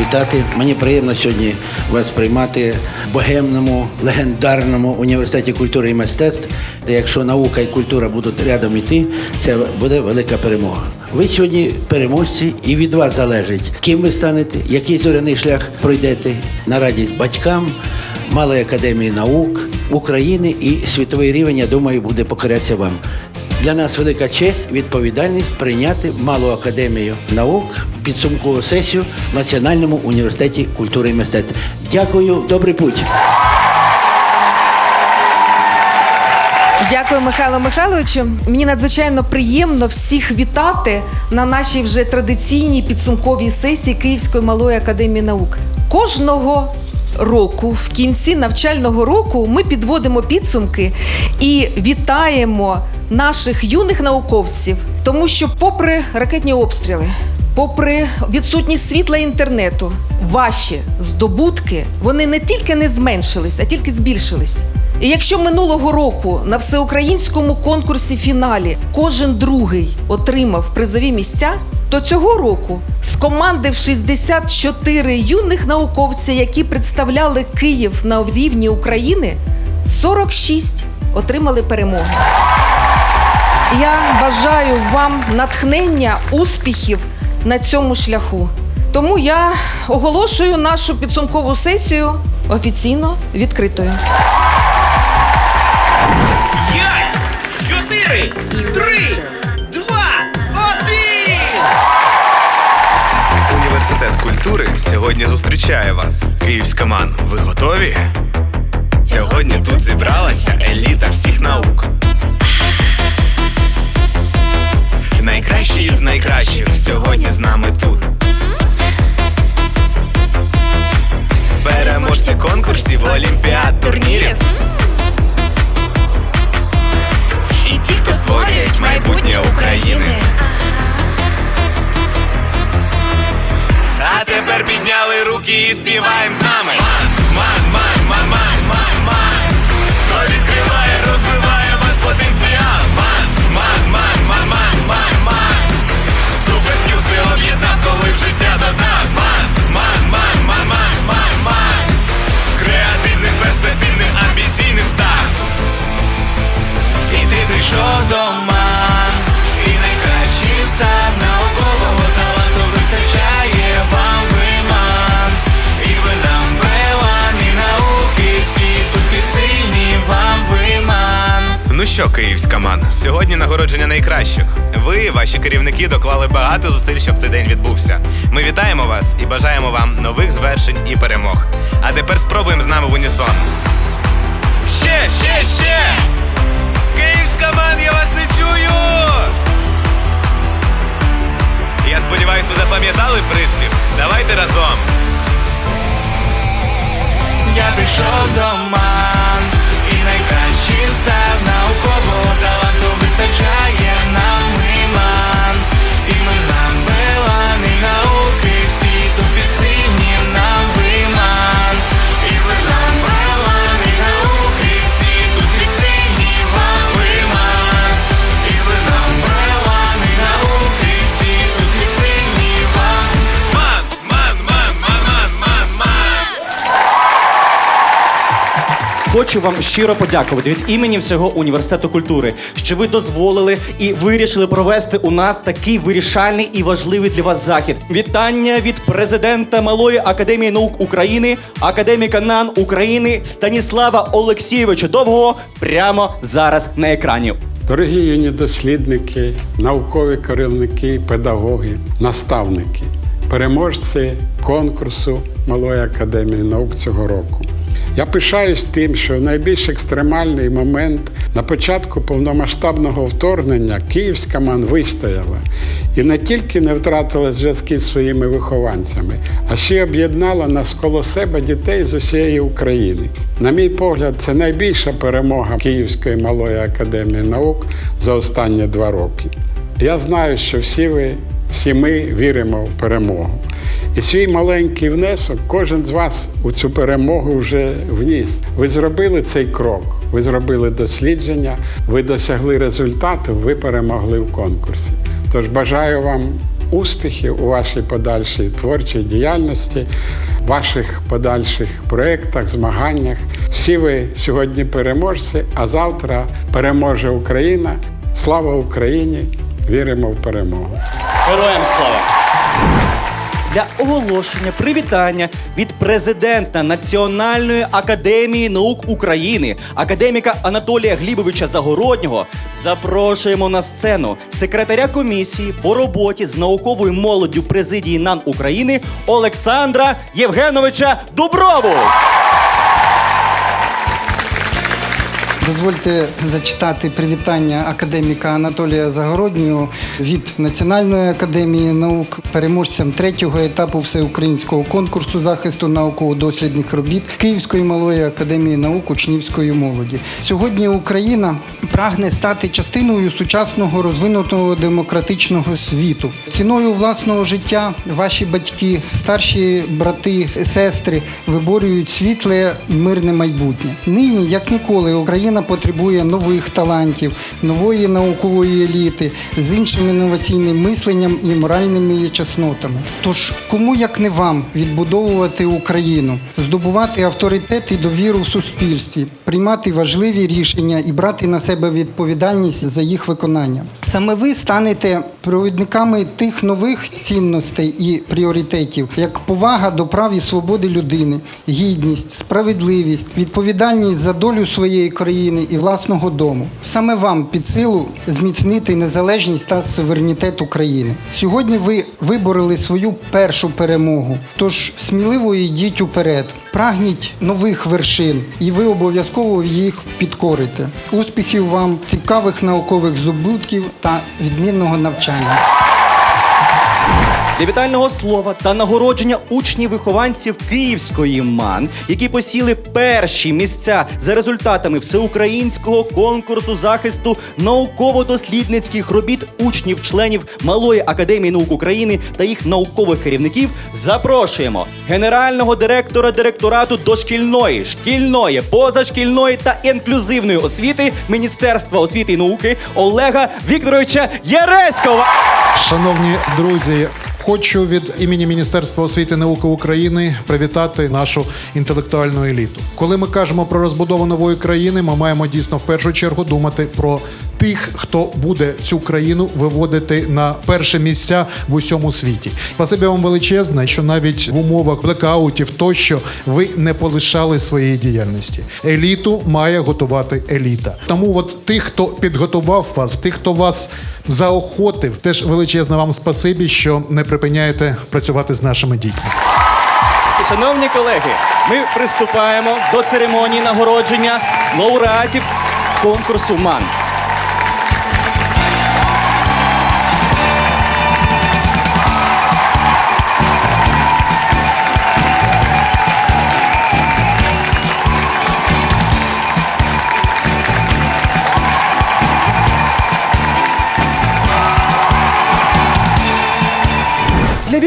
вітати. Мені приємно сьогодні вас приймати в богемному, легендарному університеті культури і мистецтв, де якщо наука і культура будуть рядом іти, це буде велика перемога. Ви сьогодні переможці, і від вас залежить, ким ви станете, який зоряний шлях пройдете на радість батькам, Малої академії наук України і світовий рівень, я думаю, буде покорятися вам. Для нас велика честь, і відповідальність прийняти Малу академію наук підсумкову сесію в Національному університеті культури і мистецтв. Дякую, добрий путь. Дякую, Михайло Михайловичу. Мені надзвичайно приємно всіх вітати на нашій вже традиційній підсумковій сесії Київської малої академії наук. Кожного року, в кінці навчального року, ми підводимо підсумки і вітаємо наших юних науковців, тому що, попри ракетні обстріли, попри відсутність світла інтернету, ваші здобутки вони не тільки не зменшились, а тільки збільшились. І якщо минулого року на всеукраїнському конкурсі фіналі кожен другий отримав призові місця, то цього року з команди в 64 юних науковця, які представляли Київ на рівні України, 46 отримали перемогу. Я бажаю вам натхнення, успіхів на цьому шляху. Тому я оголошую нашу підсумкову сесію офіційно відкритою. Чотири, три, два, один! Університет культури сьогодні зустрічає вас. Київська ман, ви готові? Сьогодні тут зібралася еліта всіх наук. Найкращі із найкращих сьогодні з нами тут. Переможці конкурсів, олімпіад, турнірів. Ті, хто створюють майбутнє України. А тепер підняли руки і співаємо з нами. Ман, ман, ман, ман, ман, ман, ман. Хто відкриває, розвиває ваш потенціал. Ман, ман, ман, ман, ман, ман, ман. Супер скілз ти об'єднав, коли в життя додав. Київська ман, сьогодні нагородження найкращих. Ви, ваші керівники, доклали багато зусиль, щоб цей день відбувся. Ми вітаємо вас і бажаємо вам нових звершень і перемог. А тепер спробуємо з нами в унісон. Ще, ще, ще! Київська ман, я вас не чую! Я сподіваюся, ви запам'ятали приспів. Давайте разом. Я прийшов до Хочу вам щиро подякувати від імені всього університету культури, що ви дозволили і вирішили провести у нас такий вирішальний і важливий для вас захід. Вітання від президента Малої академії наук України, академіка НАН України Станіслава Олексійовича Довгого прямо зараз на екрані. Дорогі юні дослідники, наукові керівники, педагоги, наставники, переможці конкурсу Малої академії наук цього року. Я пишаюсь тим, що в найбільш екстремальний момент на початку повномасштабного вторгнення Київська МАН вистояла і не тільки не втратила зв'язки з своїми вихованцями, а ще й об'єднала нас коло себе дітей з усієї України. На мій погляд, це найбільша перемога Київської малої академії наук за останні два роки. Я знаю, що всі ви, всі ми віримо в перемогу. І свій маленький внесок кожен з вас у цю перемогу вже вніс. Ви зробили цей крок, ви зробили дослідження, ви досягли результату, ви перемогли в конкурсі. Тож бажаю вам успіхів у вашій подальшій творчій діяльності, ваших подальших проєктах, змаганнях. Всі ви сьогодні переможці, а завтра переможе Україна. Слава Україні! Віримо в перемогу! Героям слава! Для оголошення привітання від президента Національної академії наук України, академіка Анатолія Глібовича Загороднього, запрошуємо на сцену секретаря комісії по роботі з науковою молоддю президії НАН України Олександра Євгеновича Дуброву. Дозвольте зачитати привітання академіка Анатолія Загороднього від Національної академії наук, переможцям третього етапу всеукраїнського конкурсу захисту науково-дослідних робіт Київської малої академії наук учнівської молоді. Сьогодні Україна прагне стати частиною сучасного розвинутого демократичного світу. Ціною власного життя ваші батьки, старші брати, сестри виборюють світле і мирне майбутнє. Нині, як ніколи, Україна потребує нових талантів, нової наукової еліти з іншим інноваційним мисленням і моральними чеснотами. Тож кому як не вам відбудовувати Україну, здобувати авторитет і довіру в суспільстві, приймати важливі рішення і брати на себе відповідальність за їх виконання. Саме ви станете провідниками тих нових цінностей і пріоритетів, як повага до прав і свободи людини, гідність, справедливість, відповідальність за долю своєї країни і власного дому. Саме вам під силу зміцнити незалежність та суверенітет України. Сьогодні ви вибороли свою першу перемогу. Тож сміливо йдіть уперед, прагніть нових вершин, і ви обов'язково їх підкорите. Успіхів вам, цікавих наукових здобутків та відмінного навчання. Для вітального слова та нагородження учнів-вихованців Київської МАН, які посіли перші місця за результатами всеукраїнського конкурсу захисту науково-дослідницьких робіт учнів-членів Малої академії наук України та їх наукових керівників, запрошуємо генерального директора директорату дошкільної, шкільної, позашкільної та інклюзивної освіти Міністерства освіти і науки Олега Вікторовича Яреськова. Шановні друзі, хочу від імені Міністерства освіти науки України привітати нашу інтелектуальну еліту. Коли ми кажемо про розбудову нової країни, ми маємо дійсно в першу чергу думати про тих, хто буде цю країну виводити на перше місця в усьому світі. Спасибі вам величезне, що навіть в умовах блекаутів тощо ви не полишали своєї діяльності. Еліту має готувати еліта. Тому от тих, хто підготував вас, тих, хто вас заохотив, теж величезне вам спасибі, що не припиняєте працювати з нашими дітьми. Шановні колеги, ми приступаємо до церемонії нагородження лауреатів конкурсу МАН.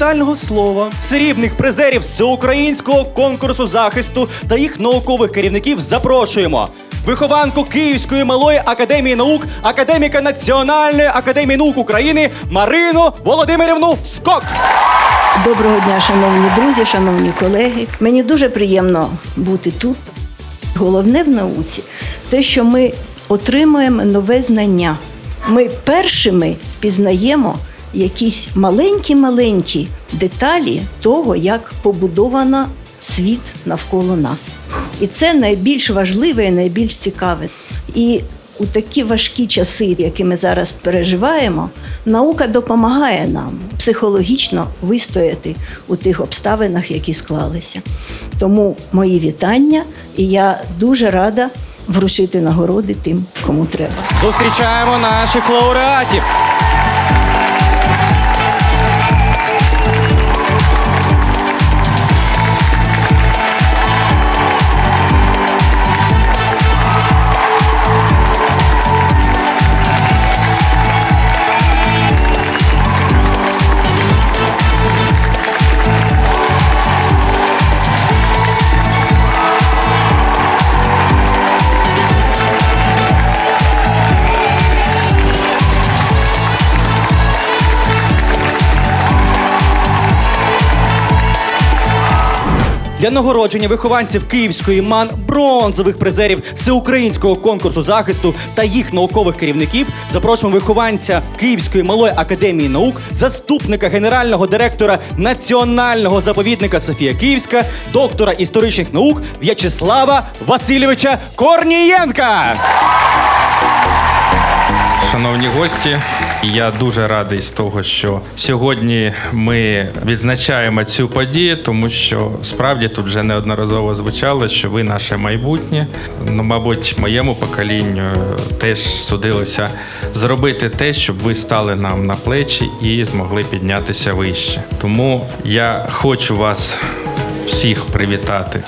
Вітального слова срібних призерів всеукраїнського конкурсу захисту та їх наукових керівників запрошуємо. Вихованку Київської малої академії наук, академіка Національної академії наук України Марину Володимирівну Скок. Доброго дня, шановні друзі, шановні колеги. Мені дуже приємно бути тут. Головне в науці це, що ми отримуємо нове знання. Ми першими впізнаємо якісь маленькі-маленькі деталі того, як побудовано світ навколо нас. І це найбільш важливе і найбільш цікаве. І у такі важкі часи, які ми зараз переживаємо, наука допомагає нам психологічно вистояти у тих обставинах, які склалися. Тому мої вітання, і я дуже рада вручити нагороди тим, кому треба. Зустрічаємо наших лауреатів. Для нагородження вихованців Київської МАН бронзових призерів всеукраїнського конкурсу захисту та їх наукових керівників запрошуємо вихованця Київської малої академії наук, заступника генерального директора Національного заповідника Софія Київська, доктора історичних наук В'ячеслава Васильовича Корнієнка. Шановні гості, я дуже радий з того, що сьогодні ми відзначаємо цю подію, тому що справді тут вже неодноразово звучало, що ви наше майбутнє. Ну, мабуть, моєму поколінню теж судилося зробити те, щоб ви стали нам на плечі і змогли піднятися вище. Тому я хочу вас всіх привітати.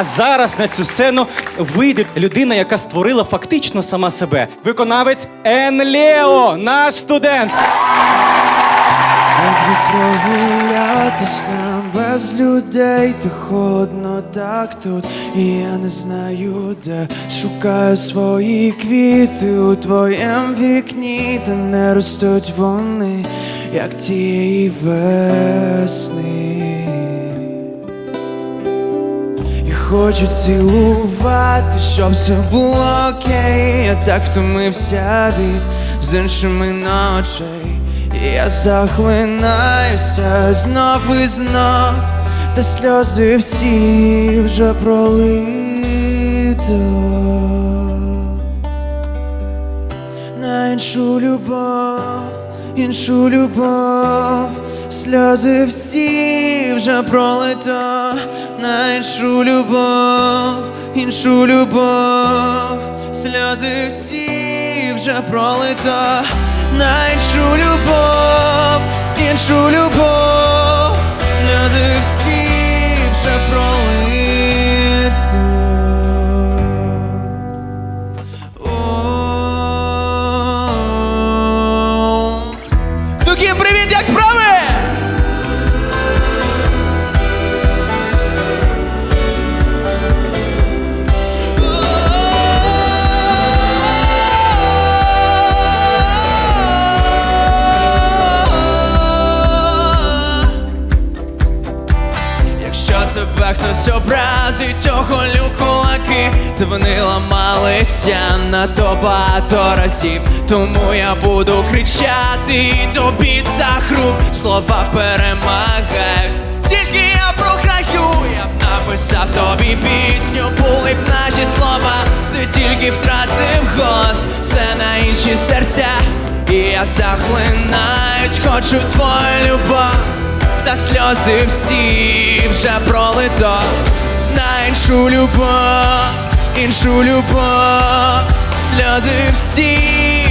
А зараз на цю сцену вийде людина, яка створила фактично сама себе. Виконавець Енлео, наш студент. Прогулятись нам без людей, та холодно так тут, і я не знаю, де шукаю свої квіти у твоєм вікні, та не ростуть вони, як тієї весни. Хочу цілувати, щоб все було окей. Я так втомився від з іншими ночей. Я захлинаюся знов і знов, та сльози всі вже пролито. На іншу любов, іншу любов, сльози всі вже пролито, на іншу любов, іншу любов, сльози всі вже пролито, на іншу любов, іншу любов, сльози всі вже пролито. Разів. Тому я буду кричати тобі за хруп. Слова перемагають. Тільки я програю, я б написав тобі пісню, були б наші слова, ти тільки втратив голос, все на інші серця. І я захлинаюсь, хочу твою любов. Та сльози всі вже пролито. На іншу любов, іншу любов, сльози всі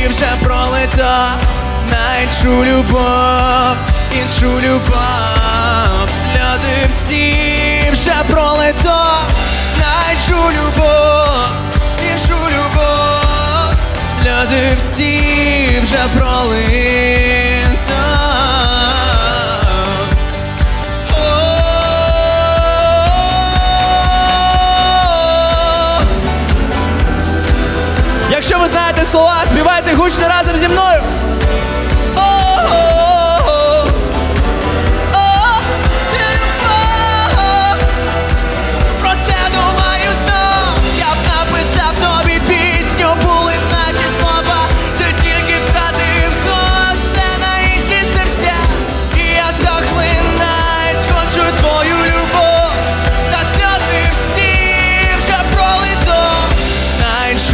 вже пролито найчу любов, іншу любов, сльози всі вже пролито найчу любов, іншу любов, сльози всі вже пролито. Якщо ви знаєте слова, співайте гучно разом зі мною.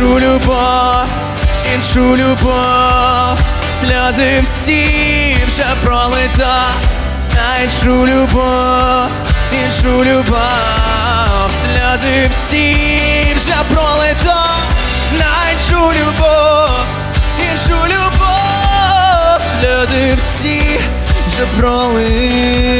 Іншу любов, іншу любов, сльози всі вже пролито на іншу любов, іншу любов, сльози всі вже пролито на іншу любов, іншу любов, сльози всі вже пролито.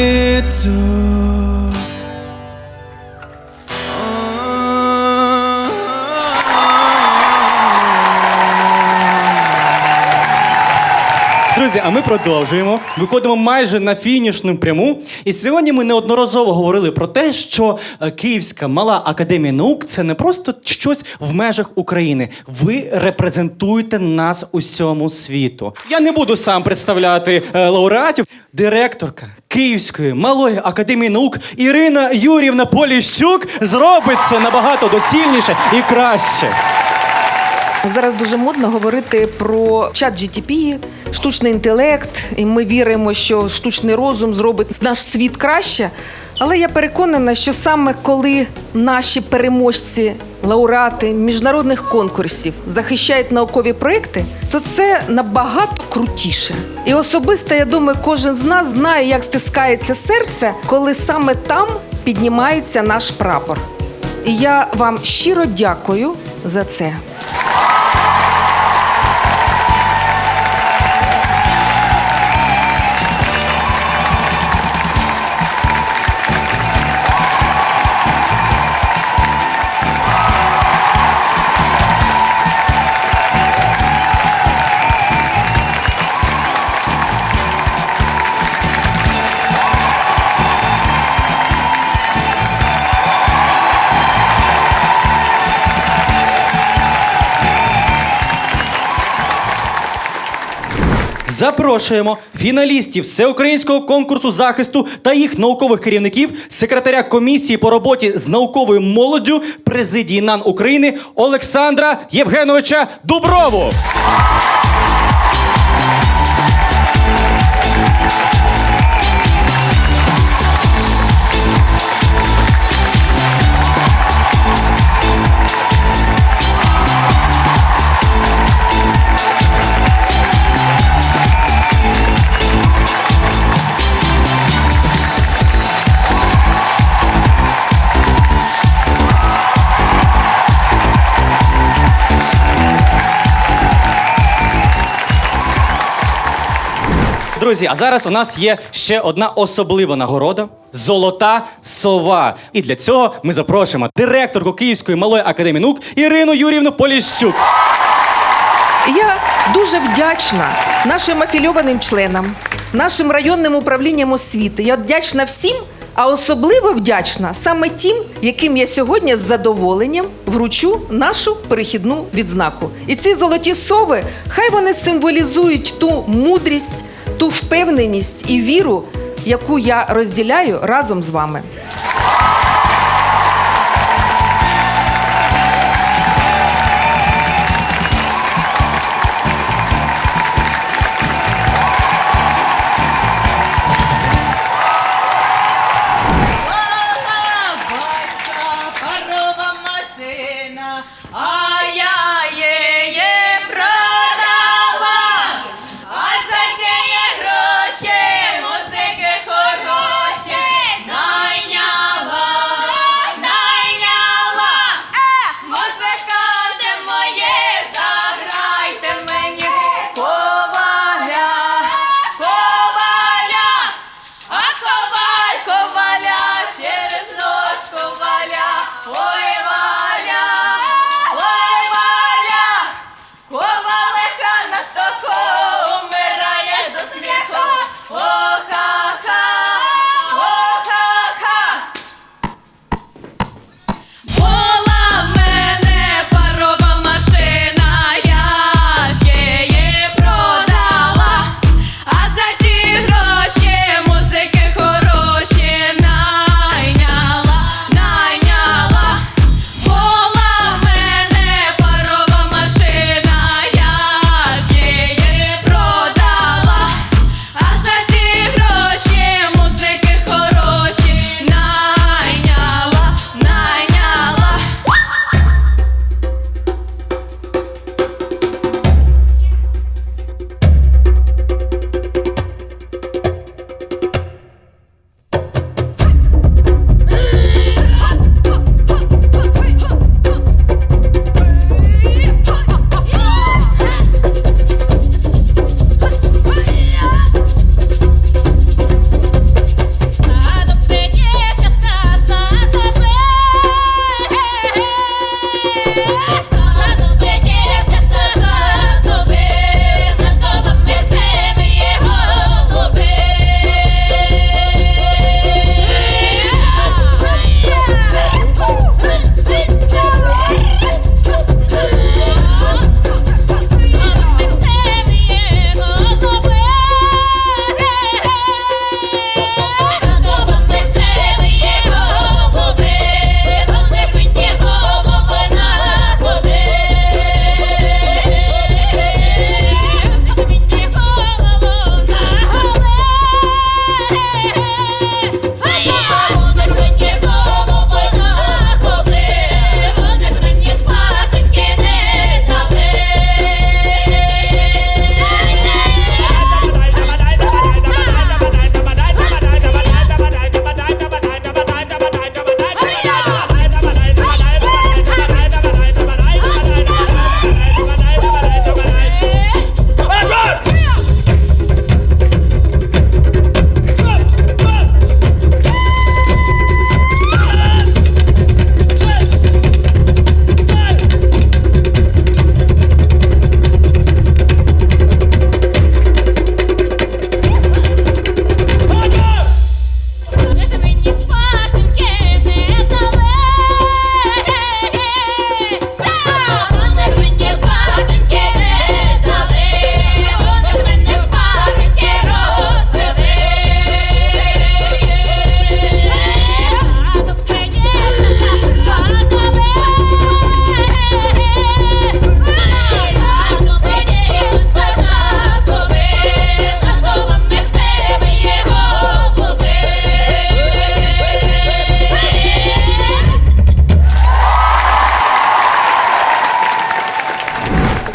Друзі, а ми продовжуємо. Виходимо майже на фінішну пряму. І сьогодні ми неодноразово говорили про те, що е, Київська мала академія наук це не просто щось в межах України. Ви репрезентуєте нас усьому світу. Я не буду сам представляти е, лауреатів. Директорка Київської малої академії наук Ірина Юрівна Поліщук зробить це набагато доцільніше і краще. Зараз дуже модно говорити про чат GTP, штучний інтелект, і ми віримо, що штучний розум зробить наш світ краще. Але я переконана, що саме коли наші переможці, лауреати міжнародних конкурсів захищають наукові проекти, то це набагато крутіше. І особисто, я думаю, кожен з нас знає, як стискається серце, коли саме там піднімається наш прапор. І я вам щиро дякую за це. Запрошуємо фіналістів всеукраїнського конкурсу захисту та їх наукових керівників, секретаря комісії по роботі з науковою молоддю президії НАН України Олександра Євгеновича Дуброву. Друзі, а зараз у нас є ще одна особлива нагорода золота сова. І для цього ми запрошуємо директорку Київської малої академії наук Ірину Юрівну Поліщук. Я дуже вдячна нашим афільованим членам, нашим районним управлінням освіти. Я вдячна всім, а особливо вдячна саме тим, яким я сьогодні з задоволенням вручу нашу перехідну відзнаку. І ці золоті сови, хай вони символізують ту мудрість, ту впевненість і віру, яку я розділяю разом з вами.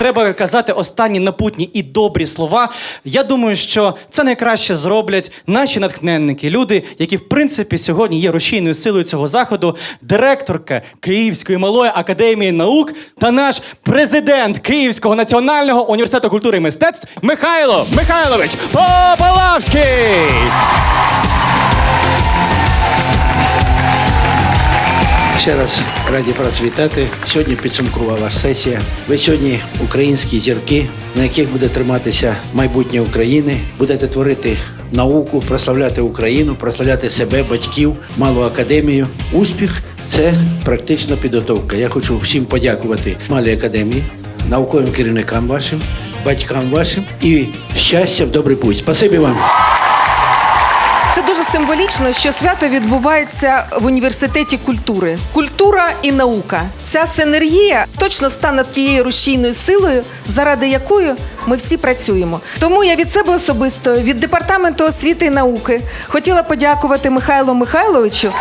Треба казати останні напутні і добрі слова. Я думаю, що це найкраще зроблять наші натхненники, люди, які в принципі сьогодні є рушійною силою цього заходу, директорка Київської малої академії наук та наш президент Київського національного університету культури і мистецтв Михайло Михайлович Попалавський. Ще раз раді вас вітати. Сьогодні підсумкова сесія. Ви сьогодні українські зірки, на яких буде триматися майбутнє України. Будете творити науку, прославляти Україну, прославляти себе, батьків, малу академію. Успіх це практична підготовка. Я хочу всім подякувати малій академії, науковим керівникам вашим, батькам вашим і щастя в добрий путь. Спасибі вам. Дуже символічно, що свято відбувається в університеті культури. Культура і наука. Ця синергія точно стане тією рушійною силою, заради якої ми всі працюємо. Тому я від себе особисто, від департаменту освіти і науки, хотіла подякувати Михайлу Михайловичу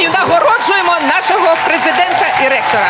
і нагороджуємо нашого президента і ректора.